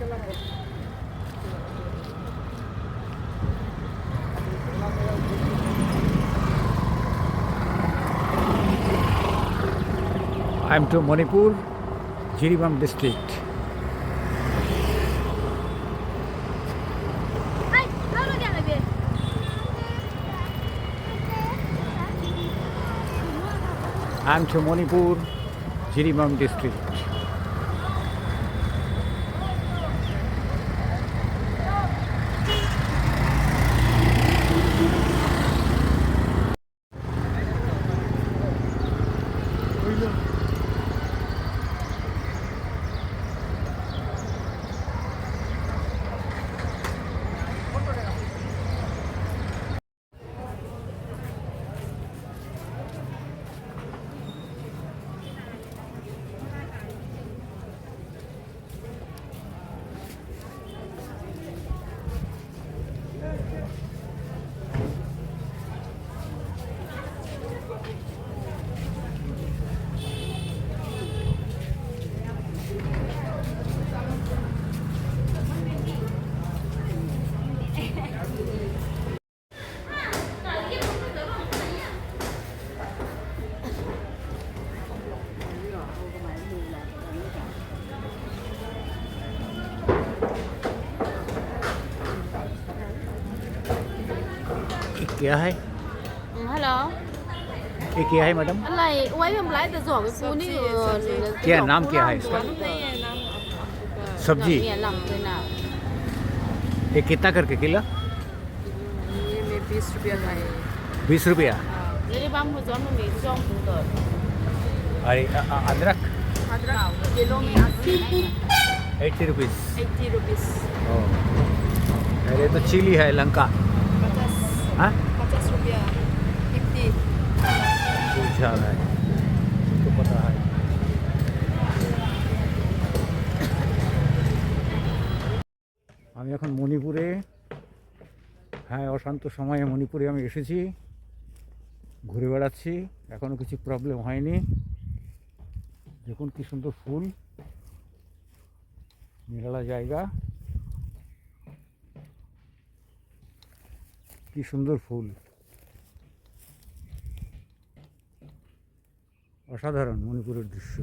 I am to Manipur, Jiribam district. I am to Manipur, Jiribam district. luôn किया है? Hello ये किया है मैडम क्या नाम क्या है इसका सब्ज़ी ये कितना करके किला बीस रुपया अरे अदरक एट्टी रुपीज़ एट्टी रुपीज़ अरे तो चिली है लंका हाँ अच्छा है तो पता है আমি এখন মণিপুরে হ্যাঁ অশান্ত সময়ে মণিপুরে আমি এসেছি ঘুরে বেড়াচ্ছি এখনও কিছু প্রবলেম হয়নি দেখুন কি সুন্দর ফুল নিরালা জায়গা কি সুন্দর ফুল অসাধারণ মণিপুরের দৃশ্য।